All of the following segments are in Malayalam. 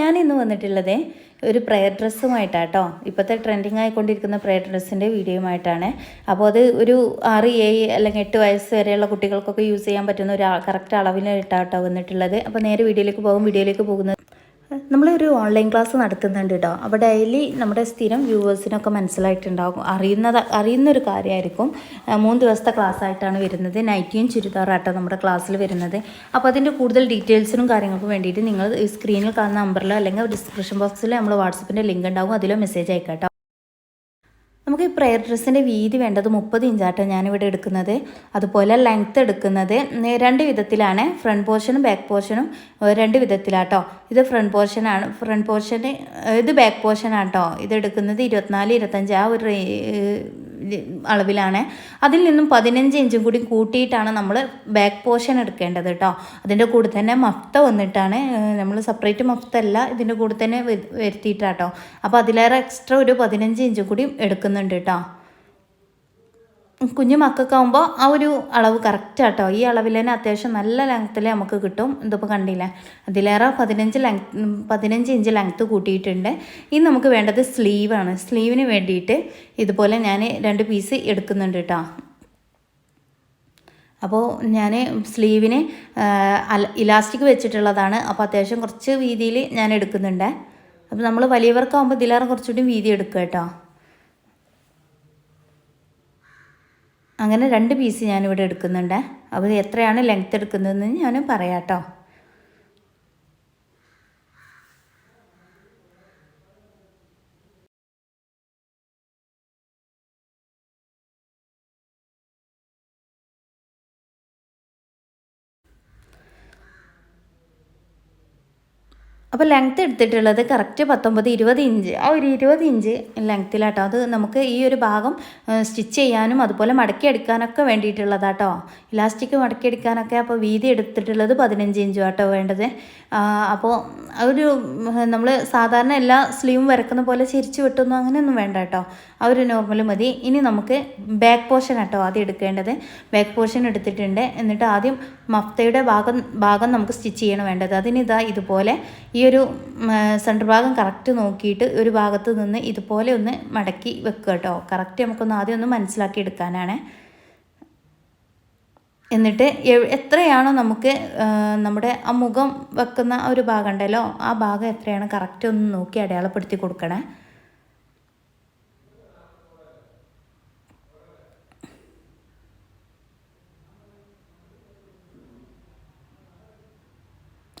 ഞാൻ ഇന്ന് വന്നിട്ടുള്ളത് ഒരു പ്രെയർ ഡ്രസ്സുമായിട്ടാണ് കേട്ടോ ഇപ്പോഴത്തെ ട്രെൻഡിങ് ആയിക്കൊണ്ടിരിക്കുന്ന പ്രെയർ ഡ്രസ്സിന്റെ വീഡിയോയുമായിട്ടാണ് അപ്പോൾ അത് ഒരു ആറ് ഏഴ് അല്ലെങ്കിൽ എട്ട് വയസ്സ് വരെയുള്ള കുട്ടികൾക്കൊക്കെ യൂസ് ചെയ്യാൻ പറ്റുന്ന ഒരു കറക്റ്റ് അളവിലായിട്ടാണ് കേട്ടോ വന്നിട്ടുള്ളത്. അപ്പോൾ നേരെ വീഡിയോയിലേക്ക് പോകും. വീഡിയോയിലേക്ക് പോകുന്നത് നമ്മളൊരു ഓൺലൈൻ ക്ലാസ് നടത്തുന്നുണ്ട് കേട്ടോ അപ്പോൾ ഡെയിലി നമ്മുടെ സ്ഥിരം വ്യൂവേഴ്സിനൊക്കെ മനസ്സിലായിട്ടുണ്ടാകും അറിയുന്നത് അറിയുന്നൊരു കാര്യമായിരിക്കും. മൂന്ന് ദിവസത്തെ ക്ലാസ് ആയിട്ടാണ് വരുന്നത്. നൈറ്റിയും ചുരിദാറാട്ടോ നമ്മുടെ ക്ലാസ്സിൽ വരുന്നത്. അപ്പോൾ അതിന്റെ കൂടുതൽ ഡീറ്റെയിൽസിനും കാര്യങ്ങൾക്കും വേണ്ടിയിട്ട് നിങ്ങൾ സ്ക്രീനിൽ കാണുന്ന നമ്പറിലോ അല്ലെങ്കിൽ ഡിസ്ക്രിപ്ഷൻ ബോക്സിലോ നമ്മൾ വാട്സപ്പിന്റെ ലിങ്ക് ഉണ്ടാകും അതിലോ മെസ്സേജ് അയക്കാം നമുക്ക് ഈ പ്രെയർ ഡ്രസ്സിന്റെ വീതി വേണ്ടത് മുപ്പത് ഇഞ്ചാട്ടോ ഞാനിവിടെ എടുക്കുന്നത്. അതുപോലെ ലെങ്ത്ത് എടുക്കുന്നത് രണ്ട് വിധത്തിലാണ്. ഫ്രണ്ട് പോർഷനും ബാക്ക് പോർഷനും രണ്ട് വിധത്തിലാട്ടോ. ഇത് ഫ്രണ്ട് പോർഷനാണ് ഫ്രണ്ട് പോർഷന് ഇത് ബാക്ക് പോർഷനാട്ടോ ഇത് എടുക്കുന്നത് ഇരുപത്തിനാല് ഇരുപത്തഞ്ച് ആ ഒരു അളവിലാണ്. അതിൽ നിന്നും പതിനഞ്ച് ഇഞ്ചും കൂടി കൂട്ടിയിട്ടാണ് നമ്മൾ ബാക്ക് പോർഷൻ എടുക്കേണ്ടത് കേട്ടോ അതിന്റെ കൂടെ തന്നെ മഫ്ത വന്നിട്ടാണ് നമ്മൾ സെപ്പറേറ്റ് മഫ്ത അല്ല ഇതിന്റെ കൂടെ തന്നെ വരു- വരുത്തിയിട്ടാട്ടോ അപ്പോൾ അതിലേറെ എക്സ്ട്രാ ഒരു പതിനഞ്ച് ഇഞ്ചും കൂടി എടുക്കുന്നുണ്ട് കേട്ടോ കുഞ്ഞു മക്കൾക്കാവുമ്പോൾ ആ ഒരു അളവ് കറക്റ്റ് ഈ അളവിൽ തന്നെ അത്യാവശ്യം നല്ല ലെങ്ത്തിൽ നമുക്ക് കിട്ടും. ഇതിപ്പോൾ കണ്ടില്ല? അതിലേറെ പതിനഞ്ച് ലെങ്ത് പതിനഞ്ച് ഇഞ്ച് ലെങ്ത്ത് കൂട്ടിയിട്ടുണ്ട്. ഇനി നമുക്ക് വേണ്ടത് സ്ലീവാണ് സ്ലീവിന് വേണ്ടിയിട്ട് ഇതുപോലെ ഞാൻ രണ്ട് പീസ് എടുക്കുന്നുണ്ട് കേട്ടോ അപ്പോൾ ഞാൻ സ്ലീവിന് ഇലാസ്റ്റിക് വെച്ചിട്ടുള്ളതാണ്. അപ്പോൾ അത്യാവശ്യം കുറച്ച് വീതിയിൽ ഞാൻ എടുക്കുന്നുണ്ട്. അപ്പോൾ നമ്മൾ വലിയവർക്കാവുമ്പോൾ ഇതിലേറെ കുറച്ചുകൂടി വീതി എടുക്കുക കേട്ടോ അങ്ങനെ രണ്ട് പീസ് ഞാനിവിടെ എടുക്കുന്നുണ്ട്. അപ്പോൾ എത്രയാണ് ലെങ്ത്ത് എടുക്കുന്നതെന്ന് ഞാൻ പറയാം കേട്ടോ. അപ്പോൾ ലെങ്ത്ത് എടുത്തിട്ടുള്ളത് കറക്റ്റ് പത്തൊമ്പത് ഇരുപത് ഇഞ്ച് ആ ഒരു ഇരുപത് ഇഞ്ച് ലെങ്ത്തിലാട്ടോ അത് നമുക്ക് ഈ ഒരു ഭാഗം സ്റ്റിച്ച് ചെയ്യാനും അതുപോലെ മടക്കിയെടുക്കാനൊക്കെ വേണ്ടിയിട്ടുള്ളതാട്ടോ. ഇലാസ്റ്റിക് മടക്കിയെടുക്കാനൊക്കെ അപ്പോൾ വീതി എടുത്തിട്ടുള്ളത് പതിനഞ്ച് ഇഞ്ചും ആട്ടോ വേണ്ടത്. അപ്പോൾ ഒരു നമ്മൾ സാധാരണ എല്ലാ സ്ലീവും വരക്കുന്ന പോലെ ചിരിച്ചു വെട്ടുന്നു അങ്ങനെയൊന്നും വേണ്ട കേട്ടോ ആ ഒരു നോർമൽ മതി. ഇനി നമുക്ക് ബാക്ക് പോർഷൻ കേട്ടോ ആദ്യം എടുക്കേണ്ടത്. ബാക്ക് പോർഷൻ എടുത്തിട്ടുണ്ട്. എന്നിട്ട് ആദ്യം മഫ്തയുടെ ഭാഗം ഭാഗം നമുക്ക് സ്റ്റിച്ച് ചെയ്യണം വേണ്ടത്. അതിനിതാ ഇതുപോലെ ഈ ഒരു സെന്റർ ഭാഗം കറക്റ്റ് നോക്കിയിട്ട് ഒരു ഭാഗത്ത് നിന്ന് ഇതുപോലെ ഒന്ന് മടക്കി വെക്കുക കേട്ടോ. കറക്റ്റ് നമുക്കൊന്ന് ആദ്യം ഒന്ന് മനസ്സിലാക്കി എടുക്കാനാണ്. എന്നിട്ട് എത്രയാണോ നമുക്ക് നമ്മുടെ ആ മുഖം വെക്കുന്ന ഒരു ഭാഗം ഉണ്ടല്ലോ ആ ഭാഗം എത്രയാണ് കറക്റ്റ് ഒന്ന് നോക്കി അടയാളപ്പെടുത്തി കൊടുക്കണേ.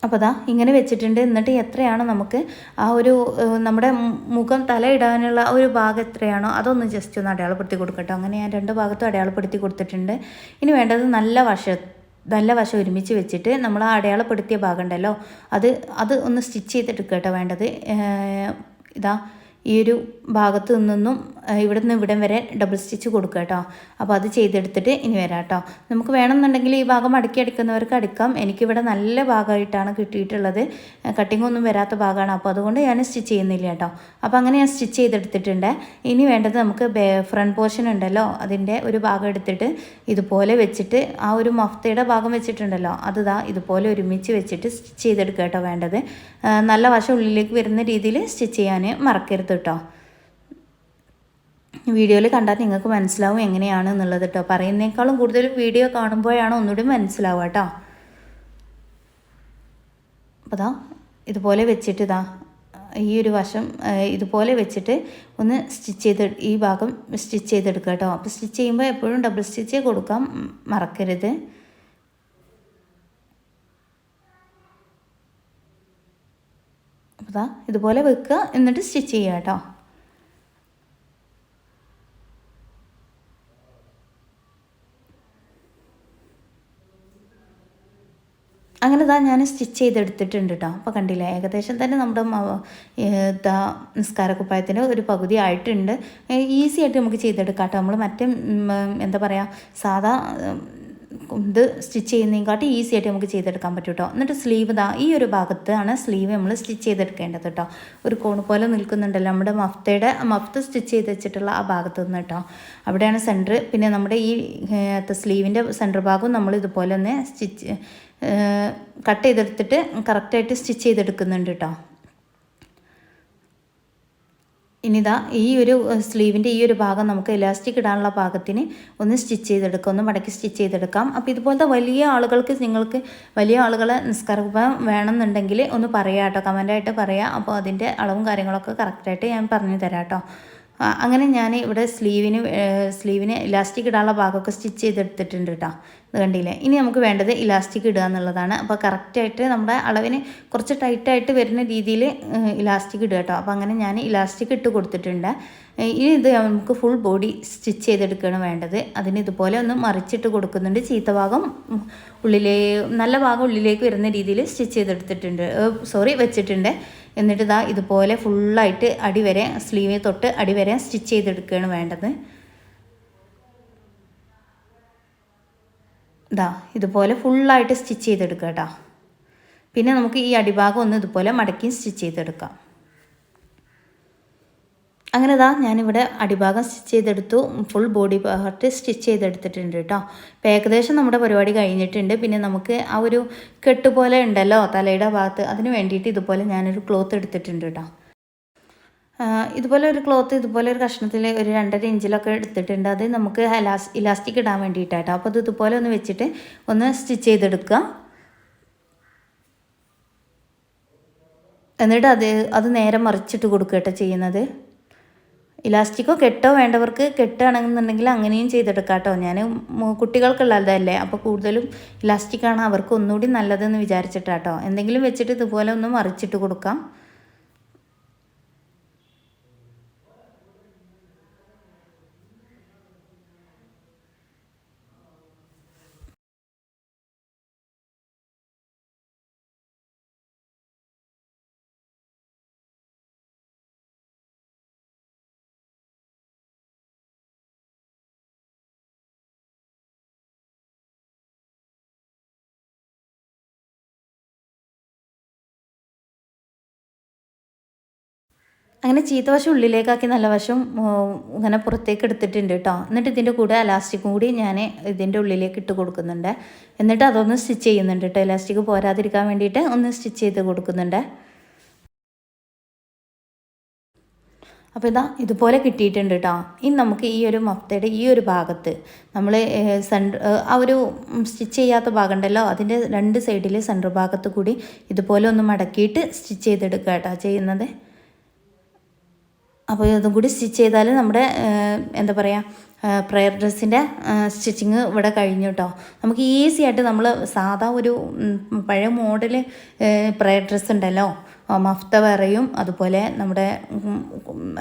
അപ്പോൾ ദാ ഇങ്ങനെ വെച്ചിട്ടുണ്ട്. എന്നിട്ട് എത്രയാണോ നമുക്ക് ആ ഒരു നമ്മുടെ മുഖം തല ഇടാനുള്ള ഒരു ഭാഗം എത്രയാണോ അതൊന്ന് ജസ്റ്റ് ഒന്ന് അടയാളപ്പെടുത്തി കൊടുക്കട്ടോ. അങ്ങനെ ഞാൻ രണ്ട് ഭാഗത്തും അടയാളപ്പെടുത്തി കൊടുത്തിട്ടുണ്ട്. ഇനി വേണ്ടത് നല്ല വശ നല്ല വശം ഒരുമിച്ച് വെച്ചിട്ട് നമ്മൾ ആ അടയാളപ്പെടുത്തിയ ഭാഗം ഉണ്ടല്ലോ അത് അത് ഒന്ന് സ്റ്റിച്ച് ചെയ്തെടുക്കട്ടോ കേട്ടോ വേണ്ടത്. ഇതാ ഈ ഒരു ഭാഗത്ത് നിന്നും ഇവിടെ നിന്ന് ഇവിടം വരെ ഡബിൾ സ്റ്റിച്ച് കൊടുക്കുക കേട്ടോ അപ്പോൾ അത് ചെയ്തെടുത്തിട്ട് ഇനി വരാം കേട്ടോ നമുക്ക് വേണമെന്നുണ്ടെങ്കിൽ ഈ ഭാഗം അടുക്കി അടിക്കുന്നവർക്ക് അടിക്കാം. എനിക്കിവിടെ നല്ല ഭാഗമായിട്ടാണ് കിട്ടിയിട്ടുള്ളത്. കട്ടിംഗ് ഒന്നും വരാത്ത ഭാഗമാണ്. അപ്പോൾ അതുകൊണ്ട് ഞാൻ സ്റ്റിച്ച് ചെയ്യുന്നില്ല കേട്ടോ അപ്പോൾ അങ്ങനെ ഞാൻ സ്റ്റിച്ച് ചെയ്തെടുത്തിട്ടുണ്ട്. ഇനി വേണ്ടത് നമുക്ക് ഫ്രണ്ട് പോർഷൻ ഉണ്ടല്ലോ. അതിന്റെ ഒരു ഭാഗം എടുത്തിട്ട് ഇതുപോലെ വെച്ചിട്ട് ആ ഒരു മഫ്തയുടെ ഭാഗം വെച്ചിട്ടുണ്ടല്ലോ. അത് ദാ ഇതുപോലെ ഒരുമിച്ച് വെച്ചിട്ട് സ്റ്റിച്ച് ചെയ്തെടുക്കുക കേട്ടോ വേണ്ടത്. നല്ല വശം ഉള്ളിലേക്ക് വരുന്ന രീതിയിൽ സ്റ്റിച്ച് ചെയ്യാൻ മറക്കരുത് കേട്ടോ വീഡിയോയിൽ കണ്ടാൽ നിങ്ങൾക്ക് മനസ്സിലാവും എങ്ങനെയാണ് എന്നുള്ളത് കേട്ടോ പറയുന്നേക്കാളും കൂടുതൽ വീഡിയോ കാണുമ്പോഴാണ് ഒന്നുകൂടി മനസ്സിലാവുക കേട്ടോ അപ്പോൾ ദാ ഇതുപോലെ വെച്ചിട്ട് ഇതാ ഈ ഒരു വശം ഇതുപോലെ വെച്ചിട്ട് ഒന്ന് സ്റ്റിച്ച് ചെയ്ത് ഈ ഭാഗം സ്റ്റിച്ച് ചെയ്തെടുക്കുക കേട്ടോ അപ്പോൾ സ്റ്റിച്ച് ചെയ്യുമ്പോൾ എപ്പോഴും ഡബിൾ സ്റ്റിച്ച് കൊടുക്കാൻ മറക്കരുത്. ദാ ഇതുപോലെ വെക്കുക. എന്നിട്ട് സ്റ്റിച്ച് ചെയ്യുക കേട്ടോ. അങ്ങനെ ഇതാ ഞാൻ സ്റ്റിച്ച് ചെയ്തെടുത്തിട്ടുണ്ട് കേട്ടോ. അപ്പോൾ കണ്ടില്ലേ ഏകദേശം തന്നെ നമ്മുടെ ഇതാ നിസ്കാരക്കുപ്പായത്തിന്റെ ഒരു പകുതി ആയിട്ടുണ്ട്. ഈസി ആയിട്ട് നമുക്ക് ചെയ്തെടുക്കാം കേട്ടോ. നമ്മൾ മറ്റേ എന്താ പറയുക സാധാ ഇത് സ്റ്റിച്ച് ചെയ്യുന്നതിനെക്കാട്ടി ഈസി ആയിട്ട് നമുക്ക് ചെയ്തെടുക്കാൻ പറ്റും കേട്ടോ എന്നിട്ട് സ്ലീവ് ഇതാ ഈ ഒരു ഭാഗത്താണ് സ്ലീവ് നമ്മൾ സ്റ്റിച്ച് ചെയ്തെടുക്കേണ്ടത് കേട്ടോ ഒരു കോൺ പോലെ നിൽക്കുന്നുണ്ടല്ലോ നമ്മുടെ മഫ്തയുടെ മഫ്ത സ്റ്റിച്ച് ചെയ്ത് വെച്ചിട്ടുള്ള ആ ഭാഗത്ത് നിന്ന് കേട്ടോ അവിടെയാണ് സെന്റർ പിന്നെ നമ്മുടെ ഈ സ്ലീവിന്റെ സെന്റർ ഭാഗവും നമ്മൾ ഇതുപോലെ തന്നെ സ്റ്റിച്ച് കട്ട് ചെയ്തെടുത്തിട്ട് കറക്റ്റായിട്ട് സ്റ്റിച്ച് ചെയ്തെടുക്കുന്നുണ്ട് കേട്ടോ ഇനിതാ ഈ ഒരു സ്ലീവിന്റെ ഈ ഒരു ഭാഗം നമുക്ക് ഇലാസ്റ്റിക് ഇടാനുള്ള ഭാഗത്തിന് ഒന്ന് സ്റ്റിച്ച് ചെയ്തെടുക്കാം. ഒന്ന് മടക്കി സ്റ്റിച്ച് ചെയ്തെടുക്കാം. അപ്പോൾ ഇതുപോലത്തെ വലിയ ആളുകൾക്ക് നിങ്ങൾക്ക് വലിയ ആളുകളെ നിസ്കർഭം വേണമെന്നുണ്ടെങ്കിൽ ഒന്ന് പറയാം കേട്ടോ കമന്റായിട്ട് പറയാം. അപ്പോൾ അതിന്റെ അളവും കാര്യങ്ങളൊക്കെ കറക്റ്റായിട്ട് ഞാൻ പറഞ്ഞു തരാം കേട്ടോ അങ്ങനെ ഞാൻ ഇവിടെ സ്ലീവിന് സ്ലീവിന് ഇലാസ്റ്റിക് ഇടാനുള്ള ഭാഗമൊക്കെ സ്റ്റിച്ച് ചെയ്തെടുത്തിട്ടുണ്ട് കേട്ടോ ഇത് കണ്ടില്ലേ? ഇനി നമുക്ക് വേണ്ടത് ഇലാസ്റ്റിക് ഇടുക എന്നുള്ളതാണ്. അപ്പോൾ കറക്റ്റായിട്ട് നമ്മുടെ അളവിന് കുറച്ച് ടൈറ്റായിട്ട് വരുന്ന രീതിയിൽ ഇലാസ്റ്റിക് ഇടുക കേട്ടോ അപ്പോൾ അങ്ങനെ ഞാൻ ഇലാസ്റ്റിക് ഇട്ട് കൊടുത്തിട്ടുണ്ട്. ഇനി ഇത് നമുക്ക് ഫുൾ ബോഡി സ്റ്റിച്ച് ചെയ്തെടുക്കുകയാണ് വേണ്ടത്. അതിന് ഇതുപോലെ ഒന്ന് മറിച്ചിട്ട് കൊടുക്കുന്നുണ്ട്. ചീത്ത ഭാഗം ഉള്ളിലേ നല്ല ഭാഗം ഉള്ളിലേക്ക് വരുന്ന രീതിയിൽ സ്റ്റിച്ച് ചെയ്തെടുത്തിട്ടുണ്ട്. സോറി വെച്ചിട്ടുണ്ട്. എന്നിട്ട് ഇതാ ഇതുപോലെ ഫുള്ളായിട്ട് അടിവരെ സ്ലീവിൽ തൊട്ട് അടിവരെ സ്റ്റിച്ച് ചെയ്തെടുക്കുകയാണ് വേണ്ടത്. ഇതാ ഇതുപോലെ ഫുള്ളായിട്ട് സ്റ്റിച്ച് ചെയ്തെടുക്കുക കേട്ടോ പിന്നെ നമുക്ക് ഈ അടിഭാഗം ഒന്ന് ഇതുപോലെ മടക്കി സ്റ്റിച്ച് ചെയ്തെടുക്കാം. അങ്ങനെ ഇതാ ഞാനിവിടെ അടിഭാഗം സ്റ്റിച്ച് ചെയ്തെടുത്തു. ഫുൾ ബോഡി പാർട്ട് സ്റ്റിച്ച് ചെയ്തെടുത്തിട്ടുണ്ട് കേട്ടോ. അപ്പോൾ ഏകദേശം നമ്മുടെ പരിപാടി കഴിഞ്ഞിട്ടുണ്ട്. പിന്നെ നമുക്ക് ആ ഒരു കെട്ട് പോലെ ഉണ്ടല്ലോ തലയുടെ ഭാഗത്ത്. അതിന് വേണ്ടിയിട്ട് ഇതുപോലെ ഞാനൊരു ക്ലോത്ത് എടുത്തിട്ടുണ്ട് കേട്ടോ. ഇതുപോലെ ഒരു ക്ലോത്ത് ഇതുപോലെ ഒരു കഷ്ണത്തിൽ ഒരു രണ്ടര ഇഞ്ചിലൊക്കെ എടുത്തിട്ടുണ്ട്. അത് നമുക്ക് ഇലാസ്റ്റിക് ഇടാൻ വേണ്ടിയിട്ടാട്ടോ അപ്പോൾ അത് ഇതുപോലെ ഒന്ന് വെച്ചിട്ട് ഒന്ന് സ്റ്റിച്ച് ചെയ്തെടുക്കുക. എന്നിട്ട് അത് അത് നേരെ മറിച്ചിട്ട് കൊടുക്കുക കേട്ടോ ചെയ്യുന്നത്. ഇലാസ്റ്റിക്കോ കെട്ടോ വേണ്ടവർക്ക് കെട്ടാണെന്നുണ്ടെങ്കിൽ അങ്ങനെയും ചെയ്തെടുക്കാം കേട്ടോ ഞാൻ കുട്ടികൾക്കുള്ളതല്ലേ. അപ്പോൾ കൂടുതലും ഇലാസ്റ്റിക്കാണ് അവർക്ക് ഒന്നുകൂടി നല്ലതെന്ന് വിചാരിച്ചിട്ടാട്ടോ. എന്തെങ്കിലും വെച്ചിട്ട് ഇതുപോലെ ഒന്ന് മറിച്ചിട്ട് കൊടുക്കാം. അങ്ങനെ ചീത്ത വശം ഉള്ളിലേക്കാക്കി നല്ല വശം ഇങ്ങനെ പുറത്തേക്ക് എടുത്തിട്ടുണ്ട് കേട്ടോ എന്നിട്ട് ഇതിന്റെ കൂടെ എലാസ്റ്റിക്കും കൂടി ഞാൻ ഇതിന്റെ ഉള്ളിലേക്ക് ഇട്ട് കൊടുക്കുന്നുണ്ട്. എന്നിട്ട് അതൊന്ന് സ്റ്റിച്ച് ചെയ്യുന്നുണ്ട് കേട്ടോ എലാസ്റ്റിക് പോരാതിരിക്കാൻ വേണ്ടിയിട്ട് ഒന്ന് സ്റ്റിച്ച് ചെയ്ത് കൊടുക്കുന്നുണ്ട്. അപ്പോൾ ഇതാ ഇതുപോലെ കിട്ടിയിട്ടുണ്ട് കേട്ടോ ഇനി നമുക്ക് ഈ ഒരു മഫ്തയുടെ ഈ ഒരു ഭാഗത്ത് നമ്മൾ സെന്റർ ആ ഒരു സ്റ്റിച്ച് ചെയ്യാത്ത ഭാഗം ഉണ്ടല്ലോ അതിന്റെ രണ്ട് സൈഡിൽ സെന്റർ ഭാഗത്ത് കൂടി ഇതുപോലെ ഒന്ന് മടക്കിയിട്ട് സ്റ്റിച്ച് ചെയ്തെടുക്കുക കേട്ടോ ചെയ്യുന്നത്. അപ്പോൾ ഇതും കൂടി സ്റ്റിച്ച് ചെയ്താൽ നമ്മുടെ എന്താ പറയുക പ്രയർ ഡ്രസ്സിന്റെ സ്റ്റിച്ചിങ് ഇവിടെ കഴിഞ്ഞു കേട്ടോ. നമുക്ക് ഈസി ആയിട്ട് നമ്മൾ സാധാ ഒരു പഴയ മോഡൽ പ്രയർ ഡ്രസ്സ് ഉണ്ടല്ലോ. മഫ്ത വേറെയും അതുപോലെ നമ്മുടെ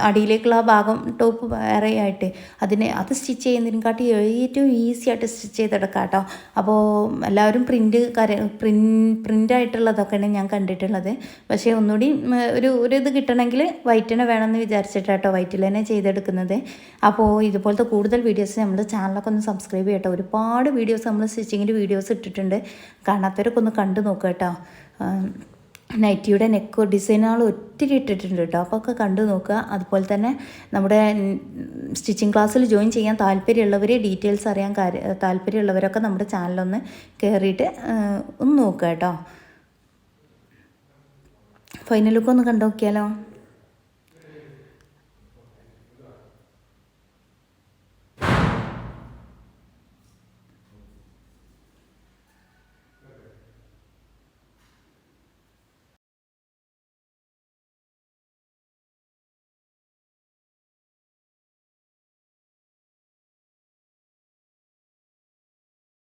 അടിയിലേക്കുള്ള ഭാഗം ടോപ്പ് വേറെയായിട്ട് അതിനെ അത് സ്റ്റിച്ച് ചെയ്യുന്നതിനെക്കാട്ടി ഏറ്റവും ഈസി ആയിട്ട് സ്റ്റിച്ച് ചെയ്തെടുക്കാം കേട്ടോ അപ്പോൾ എല്ലാവരും പ്രിന്റ് കര പ്രിൻ പ്രിന്റായിട്ടുള്ളതൊക്കെയാണ് ഞാൻ കണ്ടിട്ടുള്ളത്. പക്ഷേ ഒന്നുകൂടി ഒരു ഒരു ഇത് കിട്ടണമെങ്കിൽ വൈറ്റിനെ വേണമെന്ന് വിചാരിച്ചിട്ടാട്ടോ വൈറ്റിൽ തന്നെ ചെയ്തെടുക്കുന്നത്. അപ്പോൾ ഇതുപോലത്തെ കൂടുതൽ വീഡിയോസ് നമ്മൾ ചാനലൊക്കെ ഒന്ന് സബ്സ്ക്രൈബ് ചെയ്യട്ടോ. ഒരുപാട് വീഡിയോസ് നമ്മൾ സ്റ്റിച്ചിങ്ങിന്റെ വീഡിയോസ് ഇട്ടിട്ടുണ്ട്. കാണാത്തവരൊക്കെ ഒന്ന് കണ്ടു നോക്കുക കേട്ടോ. നൈറ്റിയുടെ നെക്ക് ഡിസൈനുകൾ ഒത്തിരി ഇട്ടിട്ടുണ്ട് കേട്ടോ അപ്പോൾ ഒക്കെ കണ്ടു നോക്കുക. അതുപോലെ തന്നെ നമ്മുടെ സ്റ്റിച്ചിങ് ക്ലാസ്സിൽ ജോയിൻ ചെയ്യാൻ താല്പര്യമുള്ളവർ ഡീറ്റെയിൽസ് അറിയാൻ കാര്യ താല്പര്യമുള്ളവരൊക്കെ നമ്മുടെ ചാനലൊന്ന് കയറിയിട്ട് ഒന്ന് നോക്കുക കേട്ടോ ഫൈനൽ ലുക്ക് ഒന്ന് കണ്ടു നോക്കിയാലോ?